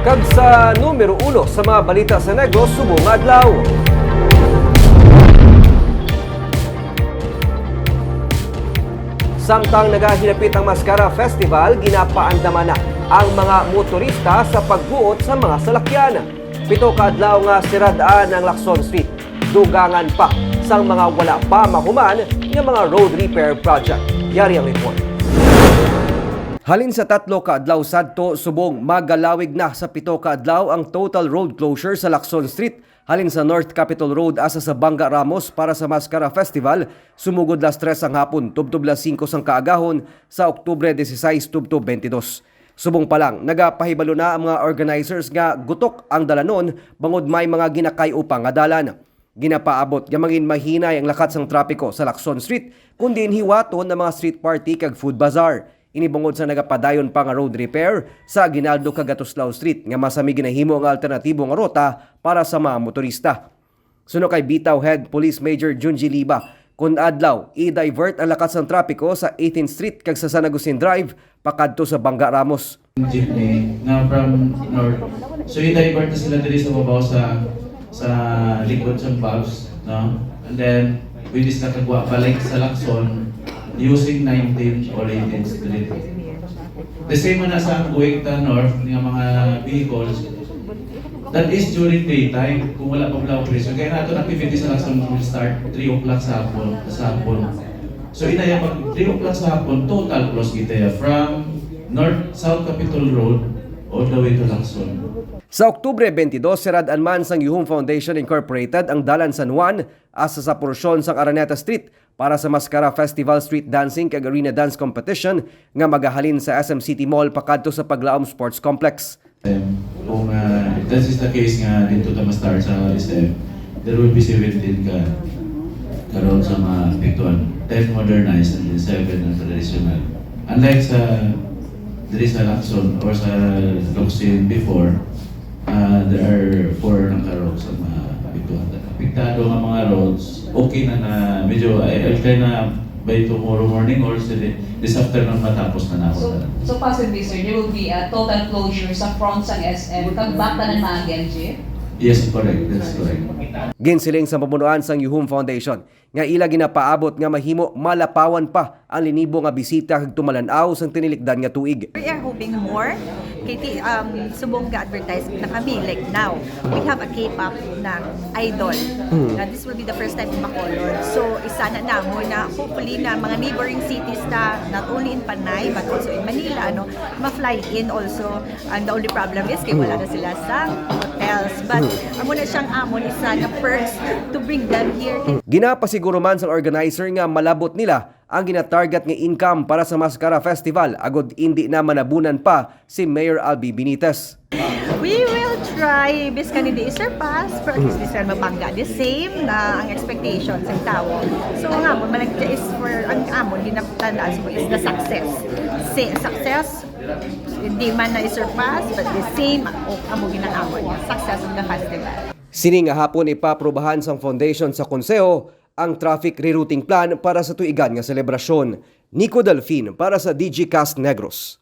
Kag sa numero uno sa mga balita sa Negros, subong adlaw. Samtang nagahilapit ang Mascara Festival, ginapaandaman na ang mga motorista sa pagbuot sa mga salakyan. Pito ka adlaw nga siradaan ang Lacson Street. Dugangan pa sang mga wala pa mahuman ng mga road repair project. Yari ang report. Halin sa tatlo ka adlaw sadto subong magalawig na sa pito ka adlaw ang total road closure sa Lacson Street halin sa North Capitol Road asa sa Banga Ramos para sa Mascara Festival sumugod las 3 ang hapon tubtob las 5 sang kaagahon sa Oktubre 16 tubtob 22. Subong pa lang, nagapahibalo na ang mga organizers nga gutok ang dalanon bangod may mga ginakay upang nga dalan. Ginapaabot nga mangin mahinay ang lakat sang trapiko sa Lacson Street kundi hiwaton ng mga street party kag food bazaar. Inibungod sa nagapadayon pa nga road repair sa Ginaldo Cagatuslao Street nga masami ginahimo ang alternatibo nga rota para sa mga motorista. Suno kay Bitaw Head Police Major Junji Liba, kun adlaw i-divert ang lakas ng trapiko sa 18th Street kag sa San Agustin Drive pakadto sa Banga Ramos. jeepney na from north. So i-divert na sila diri sa babaw sa sa likod sa bus, no? And then we just nakagwa balik sa Lacson using 19 or 18 street. The same na sa Buwekta North ng mga vehicles That is during daytime, kung wala pa wala operation. Kaya nato ang activity sa Lacson will start 3 o'clock sa hapon. Sa hapon. So inaya pag 3 o'clock sa hapon, total close kita from North South Capitol Road all the way to Lacson. Sa Oktubre 22, siradaan man sang Yuhum Foundation Incorporated ang Dalan San Juan asa sa porsyon sang Araneta Street para sa Mascara Festival Street Dancing kag Arena Dance Competition nga magahalin sa SM City Mall pakadto sa Paglaom Sports Complex. Kung uh, if this is the case nga dito ta ma-start sa SM, there will be 17 ka karon sa mga pictuan. 10 modernized and then 7 na traditional. Unlike sa diri sa Lacson or sa Luxin before, uh, there are 4 na karog sa mga pictuan. Piktado nga okay na na medyo I'll try na by tomorrow morning or sa this afternoon matapos na na So, ako. so possibly, sir, there will be a total closure sa front ng SM, kag back na ng mga Genji? Yes, correct. That's correct. Ginsiling sa pamunuan sang Yuhum Foundation nga ila ginapaabot nga mahimo malapawan pa ang linibo nga bisita kag tumalanaw sang tinilikdan nga tuig. We are hoping more. Kay um, subong ga advertise na kami like now. We have a K-pop na idol. Na this will be the first time in Bacolod. So isa na na mo na hopefully na mga neighboring cities na not only in Panay but also in Manila ano ma-fly in also. And the only problem is kay wala na sila sa hotels. But amo na siyang amon isa na perks to bring them here. Ginapasiguro man sang organizer nga malabot nila ang ginatarget nga income para sa Mascara Festival agod hindi na manabunan pa si Mayor Albi Benitez. We will try biskan hindi i-surpass pero at least biskan mabangga the same na ang expectations ng tao. So ang amon malagya is for ang amon ginaptandaan mo is the success. Say, success hindi man na i-surpass but the same o amo ginamon success of the festival. Sini nga hapon ipaprobahan sang foundation sa konseho ang traffic rerouting plan para sa tuigan nga selebrasyon. Nico Delfin para sa DG Cast Negros.